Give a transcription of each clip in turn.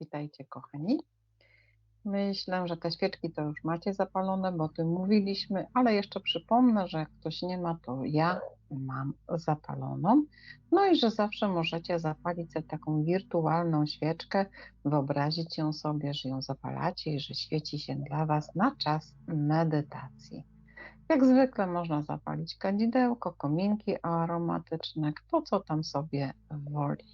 Witajcie, kochani. Myślę, że te świeczki to już macie zapalone, bo o tym mówiliśmy, ale jeszcze przypomnę, że jak ktoś nie ma, to ja mam zapaloną. No i że zawsze możecie zapalić sobie taką wirtualną świeczkę, wyobrazić ją sobie, że ją zapalacie i że świeci się dla Was na czas medytacji. Jak zwykle można zapalić kadzidełko, kominki aromatyczne, kto co tam sobie woli.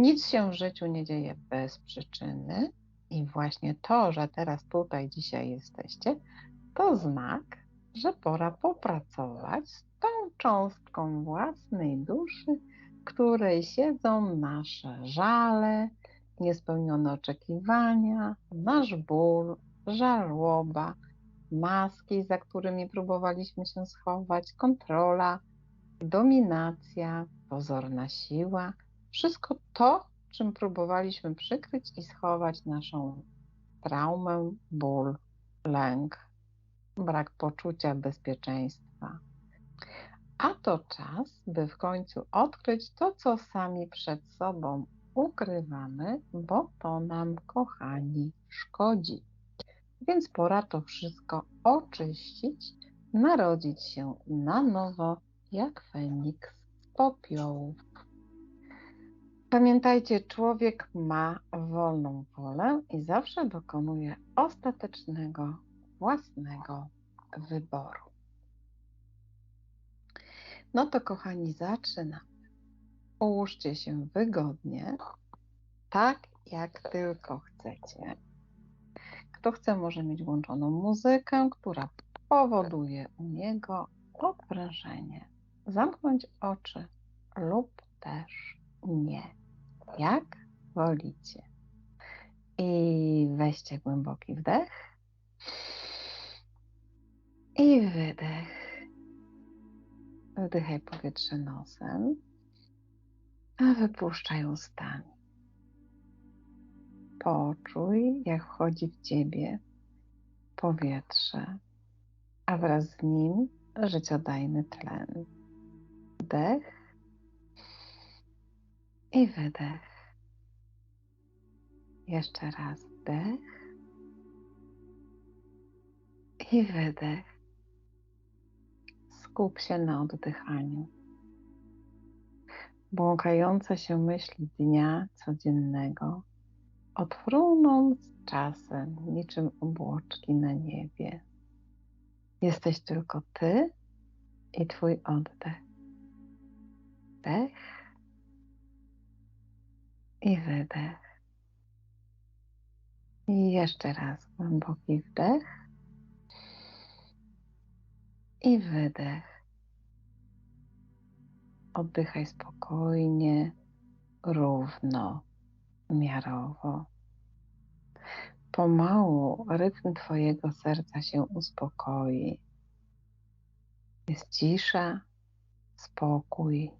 Nic się w życiu nie dzieje bez przyczyny i właśnie to, że teraz tutaj dzisiaj jesteście, to znak, że pora popracować z tą cząstką własnej duszy, której siedzą nasze żale, niespełnione oczekiwania, nasz ból, żałoba, maski, za którymi próbowaliśmy się schować, kontrola, dominacja, pozorna siła, wszystko to, czym próbowaliśmy przykryć i schować naszą traumę, ból, lęk, brak poczucia bezpieczeństwa. A to czas, by w końcu odkryć to, co sami przed sobą ukrywamy, bo to nam, kochani, szkodzi. Więc pora to wszystko oczyścić, narodzić się na nowo, jak Feniks z popiołów. Pamiętajcie, człowiek ma wolną wolę i zawsze dokonuje ostatecznego, własnego wyboru. No to, kochani, zaczynamy. Ułóżcie się wygodnie, tak jak tylko chcecie. Kto chce, może mieć włączoną muzykę, która powoduje u niego odprężenie. Zamknąć oczy lub też nie jak wolicie. I weźcie głęboki wdech i wydech. Wdychaj powietrze nosem, a wypuszczaj ustami. Poczuj, jak wchodzi w ciebie powietrze, a wraz z nim życiodajny tlen. Wdech i wydech. Jeszcze raz wdech i wydech. Skup się na oddychaniu. Błąkające się myśli dnia codziennego odfruną z czasem niczym obłoczki na niebie. Jesteś tylko ty i twój oddech. Wdech i wydech. I jeszcze raz głęboki wdech i wydech. Oddychaj spokojnie, równo, miarowo. Pomału rytm Twojego serca się uspokoi. Jest cisza, spokój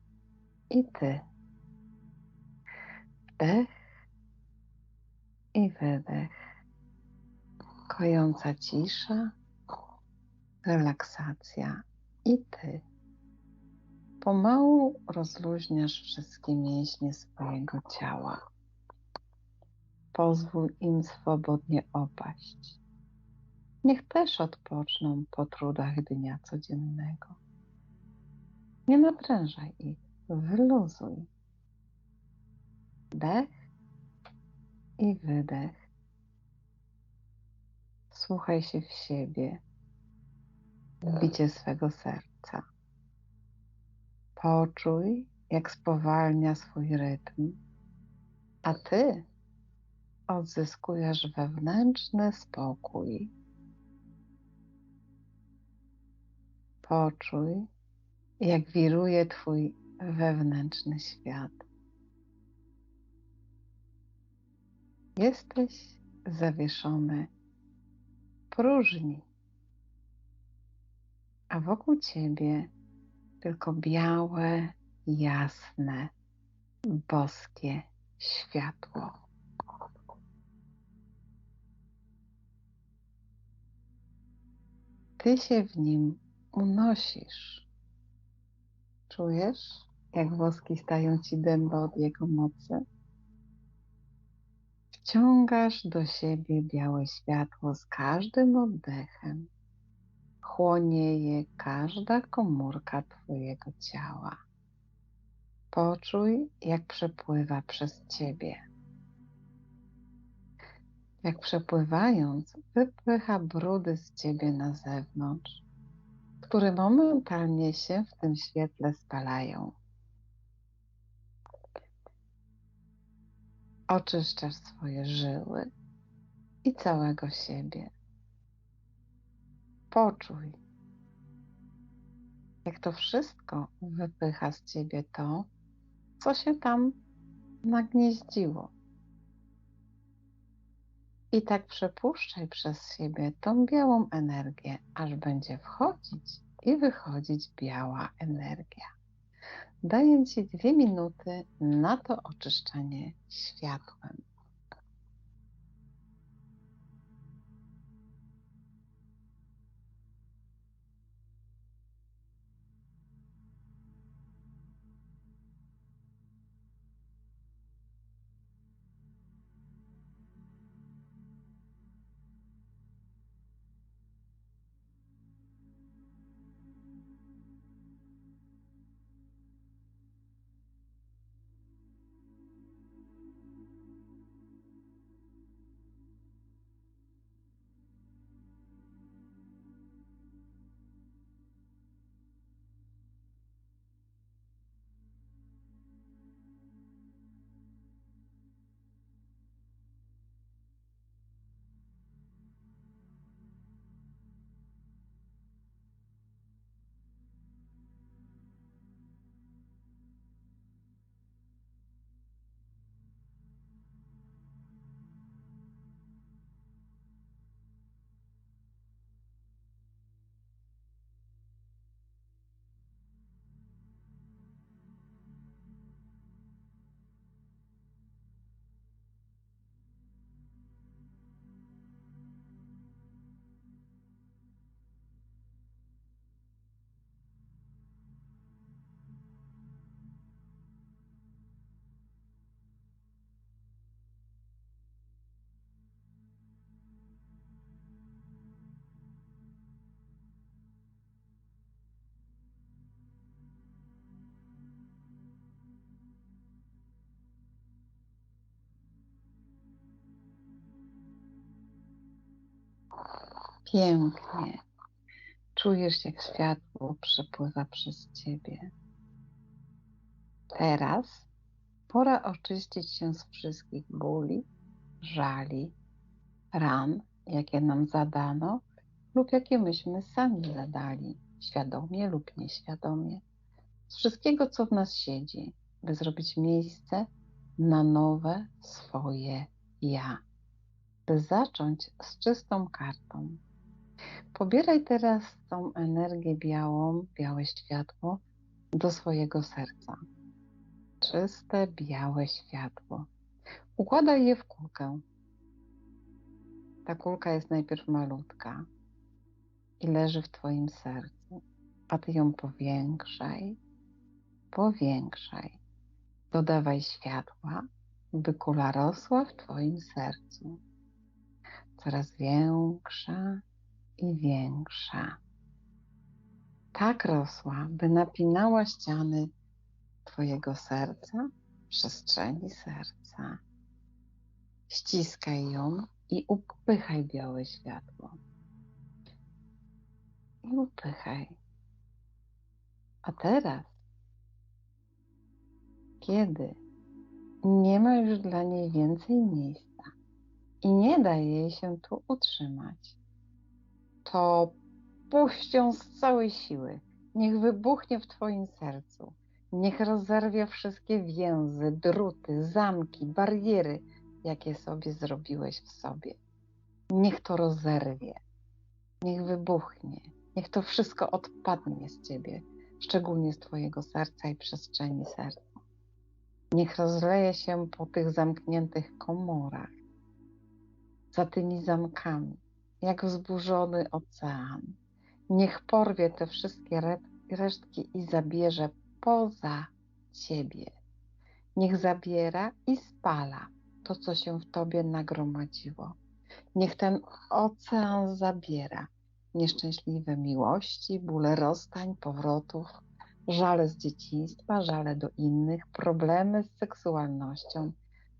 i Ty wdech i wydech. Kojąca cisza, relaksacja i ty. Pomału rozluźniasz wszystkie mięśnie swojego ciała. Pozwól im swobodnie opaść. Niech też odpoczną po trudach dnia codziennego. Nie naprężaj ich, wyluzuj Wdech i wydech. Słuchaj się w siebie, w bicie swego serca. Poczuj, jak spowalnia swój rytm, a ty odzyskujesz wewnętrzny spokój. Poczuj, jak wiruje Twój wewnętrzny świat. Jesteś zawieszony w próżni, a wokół ciebie tylko białe, jasne, boskie światło. Ty się w nim unosisz. Czujesz, jak woski stają ci dęba od jego mocy? Wciągasz do siebie białe światło z każdym oddechem. Chłonie je każda komórka Twojego ciała. Poczuj, jak przepływa przez Ciebie. Jak przepływając, wypycha brudy z Ciebie na zewnątrz, które momentalnie się w tym świetle spalają. Oczyszczasz swoje żyły i całego siebie. Poczuj, jak to wszystko wypycha z ciebie to, co się tam nagnieździło. I tak przepuszczaj przez siebie tą białą energię, aż będzie wchodzić i wychodzić biała energia. Daję Ci dwie minuty na to oczyszczenie światłem. Pięknie. Czujesz, jak światło przepływa przez ciebie. Teraz pora oczyścić się z wszystkich bóli, żali, ran, jakie nam zadano lub jakie myśmy sami zadali, świadomie lub nieświadomie. Z wszystkiego, co w nas siedzi, by zrobić miejsce na nowe swoje ja. By zacząć z czystą kartą. Pobieraj teraz tą energię białą, białe światło do swojego serca. Czyste, białe światło. Układaj je w kulkę. Ta kulka jest najpierw malutka i leży w Twoim sercu, a Ty ją powiększaj, powiększaj. Dodawaj światła, by kula rosła w Twoim sercu. Coraz większa i większa. Tak rosła, by napinała ściany Twojego serca, przestrzeni serca. Ściskaj ją i upychaj białe światło. I upychaj. A teraz, kiedy nie ma już dla niej więcej miejsca i nie da jej się tu utrzymać, to puść ją z całej siły. Niech wybuchnie w Twoim sercu. Niech rozerwie wszystkie więzy, druty, zamki, bariery, jakie sobie zrobiłeś w sobie. Niech to rozerwie. Niech wybuchnie. Niech to wszystko odpadnie z Ciebie, szczególnie z Twojego serca i przestrzeni serca. Niech rozleje się po tych zamkniętych komorach, za tymi zamkami jak wzburzony ocean. Niech porwie te wszystkie resztki i zabierze poza ciebie. Niech zabiera i spala to, co się w tobie nagromadziło. Niech ten ocean zabiera nieszczęśliwe miłości, bóle rozstań, powrotów, żale z dzieciństwa, żale do innych, problemy z seksualnością,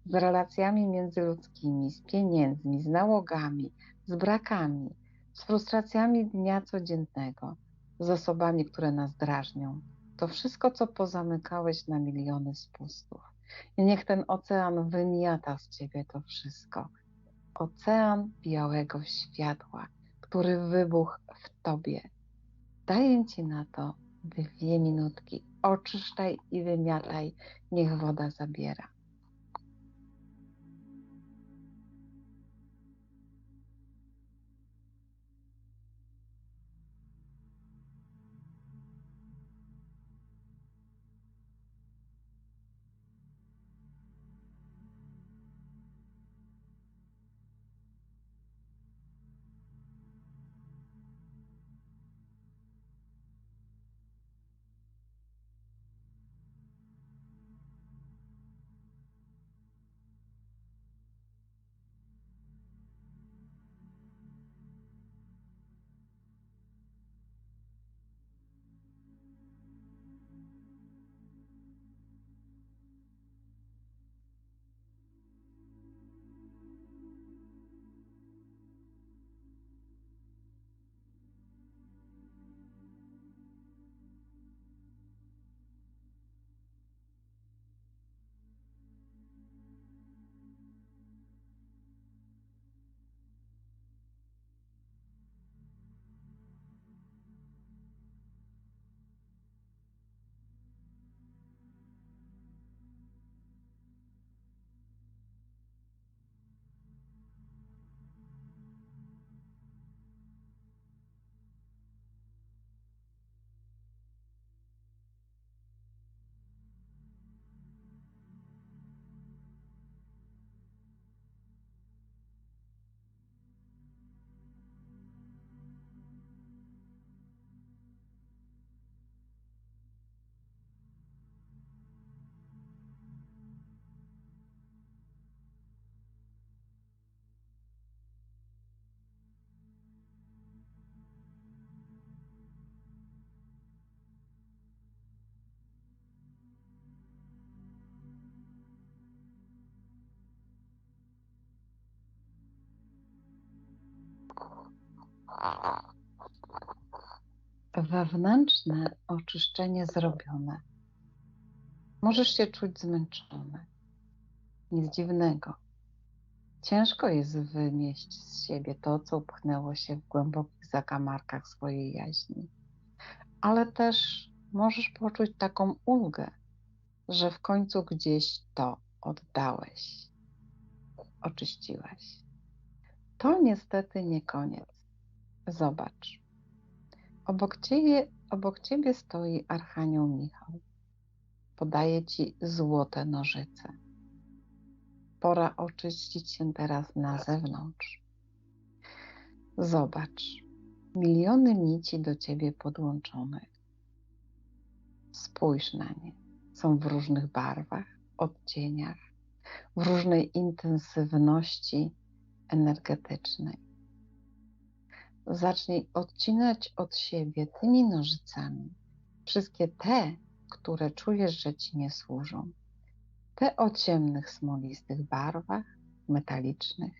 z relacjami międzyludzkimi, z pieniędzmi, z nałogami, z brakami, z frustracjami dnia codziennego, z osobami, które nas drażnią. To wszystko, co pozamykałeś na miliony spustów. I niech ten ocean wymiata z ciebie to wszystko. Ocean białego światła, który wybuchł w tobie. Daję ci na to dwie minutki. Oczyszczaj i wymiataj, niech woda zabiera. Wewnętrzne oczyszczenie zrobione. Możesz się czuć zmęczony. Nic dziwnego. Ciężko jest wymieść z siebie to, co upchnęło się w głębokich zakamarkach swojej jaźni. Ale też możesz poczuć taką ulgę, że w końcu gdzieś to oddałeś, oczyściłeś. To niestety nie koniec. Zobacz. Obok ciebie, obok ciebie stoi Archanioł Michał. Podaje ci złote nożyce. Pora oczyścić się teraz na zewnątrz. Zobacz. Miliony nici do ciebie podłączonych. Spójrz na nie. Są w różnych barwach, odcieniach, w różnej intensywności energetycznej. Zacznij odcinać od siebie tymi nożycami wszystkie te, które czujesz, że ci nie służą. Te o ciemnych, smolistych barwach, metalicznych,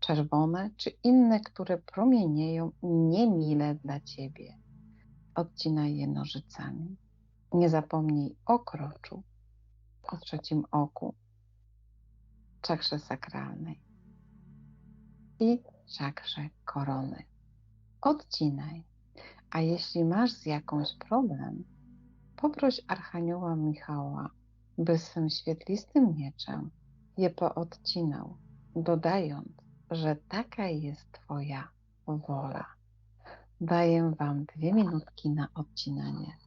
czerwone czy inne, które promienieją niemile dla ciebie. Odcinaj je nożycami. Nie zapomnij o kroczu, o trzecim oku, czakrze sakralnej i czakrze korony. Odcinaj. A jeśli masz z jakąś problem, poproś Archanioła Michała, by swym świetlistym mieczem je poodcinał, dodając, że taka jest Twoja wola. Daję Wam dwie minutki na odcinanie.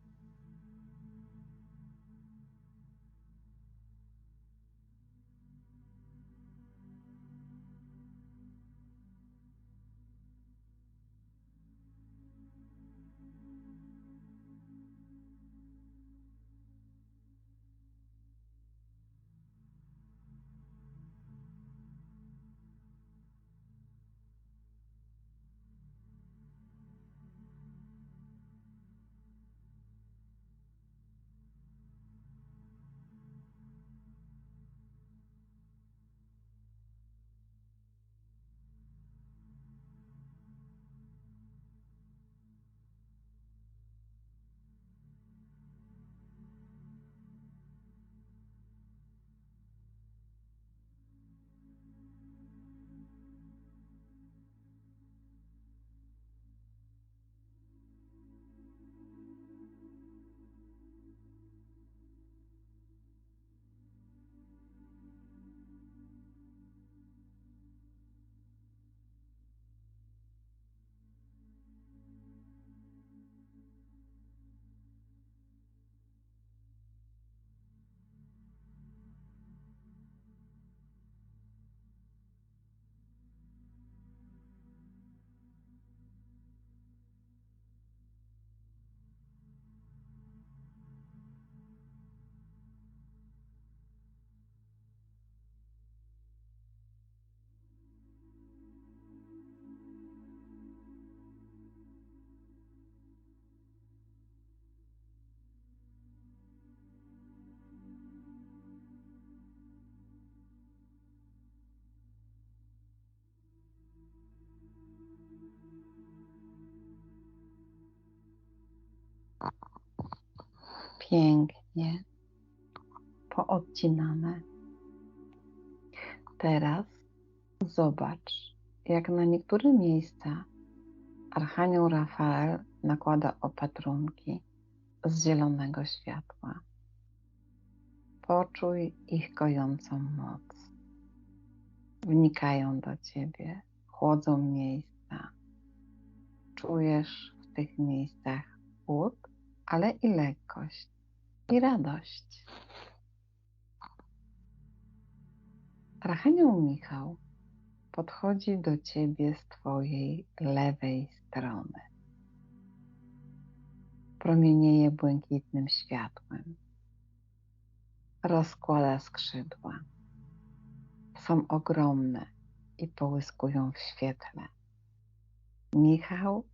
Pięknie poodcinane. Teraz zobacz, jak na niektóre miejsca Archanioł Rafael nakłada opatrunki z zielonego światła. Poczuj ich kojącą moc. Wnikają do ciebie, chłodzą miejsca. Czujesz w tych miejscach chłód, ale i lekkość, i radość. Archanioł Michał podchodzi do ciebie z twojej lewej strony. Promienieje błękitnym światłem. Rozkłada skrzydła. Są ogromne i połyskują w świetle. Michał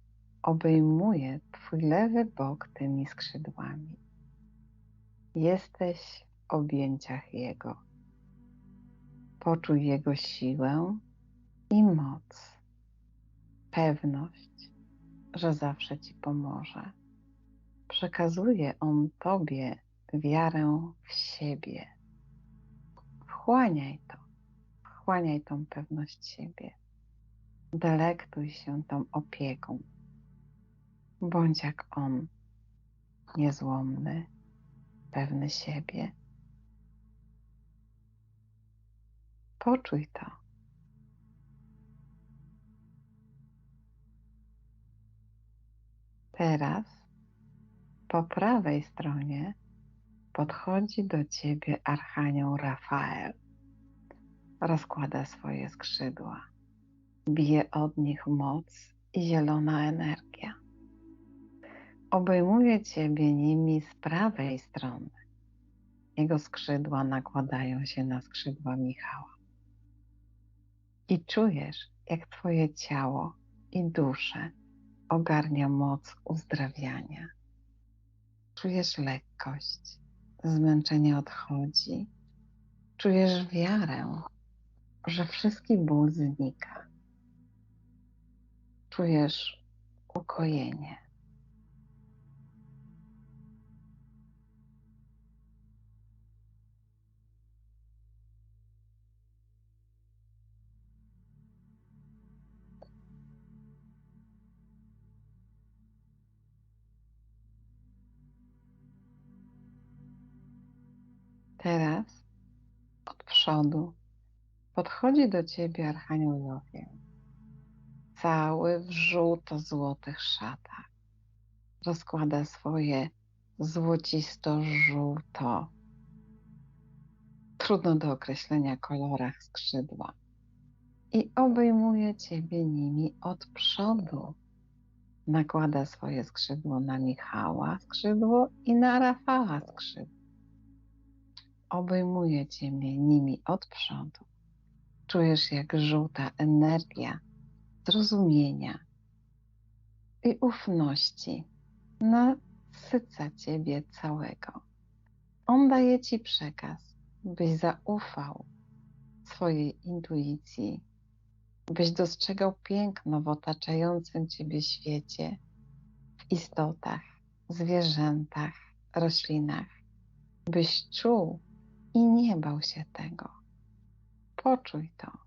obejmuje twój lewy bok tymi skrzydłami. Jesteś w objęciach Jego. Poczuj Jego siłę i moc, pewność, że zawsze Ci pomoże. Przekazuje On Tobie wiarę w siebie. Wchłaniaj to, wchłaniaj tą pewność siebie. Delektuj się tą opieką. Bądź jak On, niezłomny, pewny siebie. Poczuj to. Teraz po prawej stronie podchodzi do ciebie Archanioł Rafael. Rozkłada swoje skrzydła. Bije od nich moc i zielona energia. Obejmuje ciebie nimi z prawej strony. Jego skrzydła nakładają się na skrzydła Michała. I czujesz, jak twoje ciało i duszę ogarnia moc uzdrawiania. Czujesz lekkość, zmęczenie odchodzi, czujesz wiarę, że wszystki ból znika. Czujesz ukojenie. Teraz od przodu podchodzi do ciebie Archanioł Jowiel, cały w żółto-złotych szatach. Rozkłada swoje złocisto-żółto, trudno do określenia kolorach skrzydła i obejmuje ciebie nimi od przodu. Nakłada swoje skrzydło na Michała skrzydło i na Rafała skrzydło obejmuje Ciebie nimi od przodu. Czujesz, jak żółta energia zrozumienia i ufności nasyca Ciebie całego. On daje Ci przekaz, byś zaufał swojej intuicji, byś dostrzegał piękno w otaczającym Ciebie świecie, w istotach, zwierzętach, roślinach, byś czuł, i nie bał się tego. Poczuj to.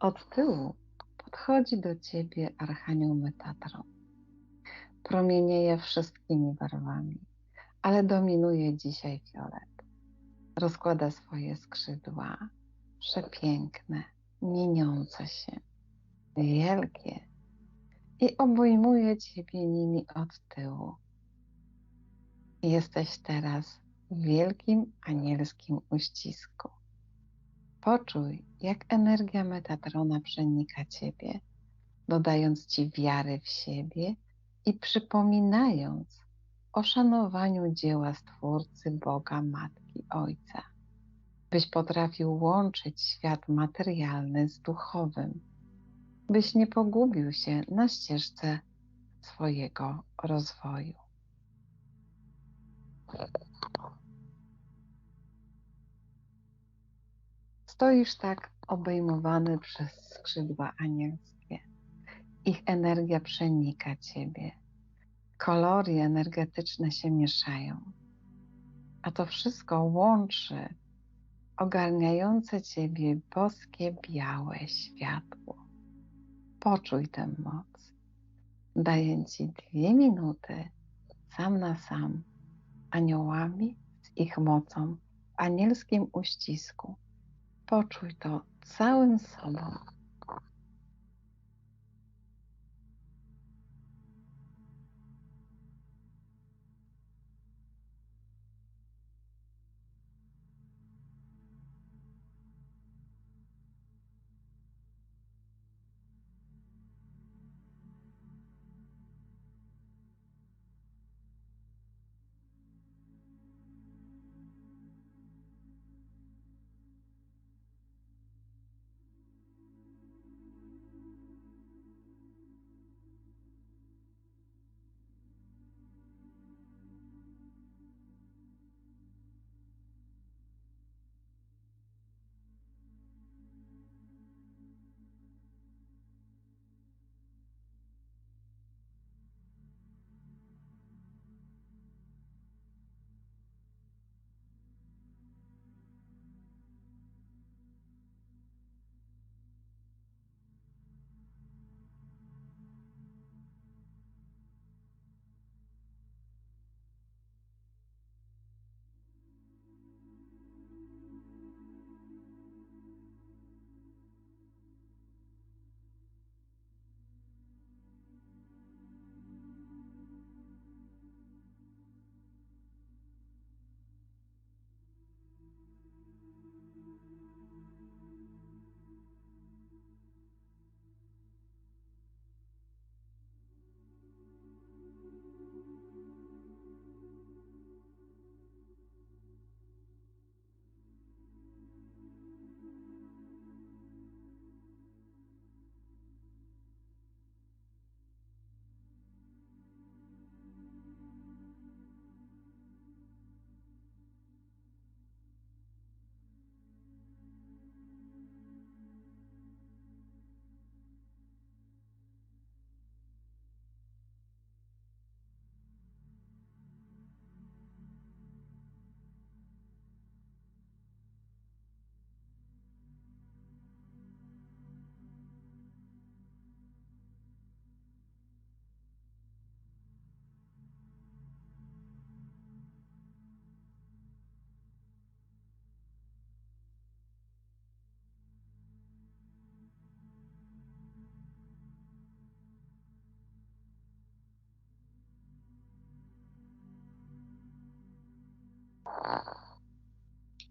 Od tyłu podchodzi do ciebie Archanioł Metatron. Promienieje wszystkimi barwami, ale dominuje dzisiaj fiolet. Rozkłada swoje skrzydła, przepiękne, mieniące się, wielkie i obejmuje Ciebie nimi od tyłu. Jesteś teraz w wielkim anielskim uścisku. Poczuj, jak energia Metatrona przenika Ciebie, dodając Ci wiary w siebie i przypominając o szanowaniu dzieła Stwórcy Boga, Matki, Ojca byś potrafił łączyć świat materialny z duchowym, byś nie pogubił się na ścieżce swojego rozwoju. Stoisz tak obejmowany przez skrzydła anielskie. Ich energia przenika ciebie. Kolory energetyczne się mieszają. A to wszystko łączy ogarniające ciebie boskie, białe światło. Poczuj tę moc. Daję ci dwie minuty sam na sam aniołami z ich mocą w anielskim uścisku. Poczuj to całym sobą.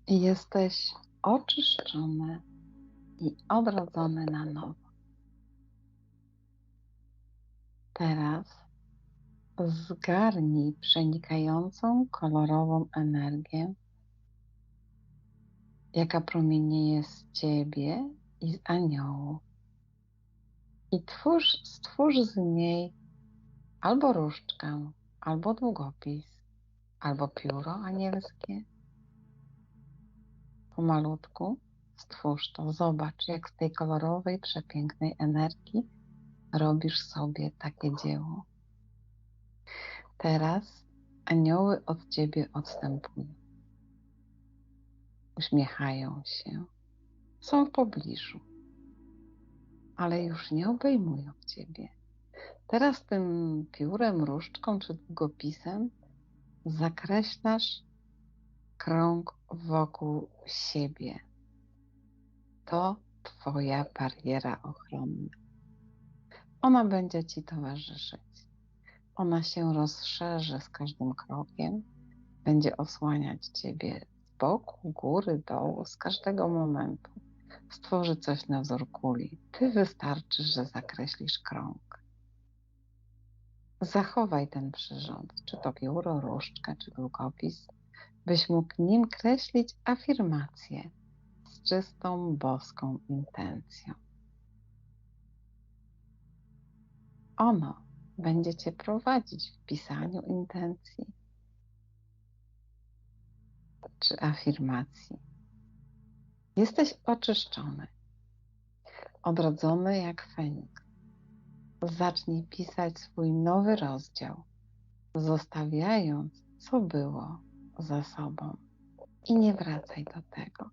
Jesteś oczyszczony i odrodzony na nowo. Teraz zgarnij przenikającą kolorową energię, jaka promienieje z Ciebie i z aniołów. I twórz, stwórz z niej albo różdżkę, albo długopis, albo pióro anielskie pomalutku stwórz to. Zobacz, jak z tej kolorowej, przepięknej energii robisz sobie takie dzieło. Teraz anioły od ciebie odstępują. Uśmiechają się. Są w pobliżu, ale już nie obejmują ciebie. Teraz tym piórem, różdżką czy długopisem zakreślasz krąg wokół siebie. To Twoja bariera ochronna. Ona będzie Ci towarzyszyć. Ona się rozszerzy z każdym krokiem, będzie osłaniać Ciebie z boku, góry, dołu, z każdego momentu. Stworzy coś na wzór kuli. Ty wystarczy, że zakreślisz krąg. Zachowaj ten przyrząd, czy to pióro, różdżkę, czy długopis, byś mógł nim kreślić afirmacje z czystą boską intencją. Ono będzie Cię prowadzić w pisaniu intencji czy afirmacji. Jesteś oczyszczony, odrodzony jak Feniks. Zacznij pisać swój nowy rozdział, zostawiając, co było za sobą. I nie wracaj do tego.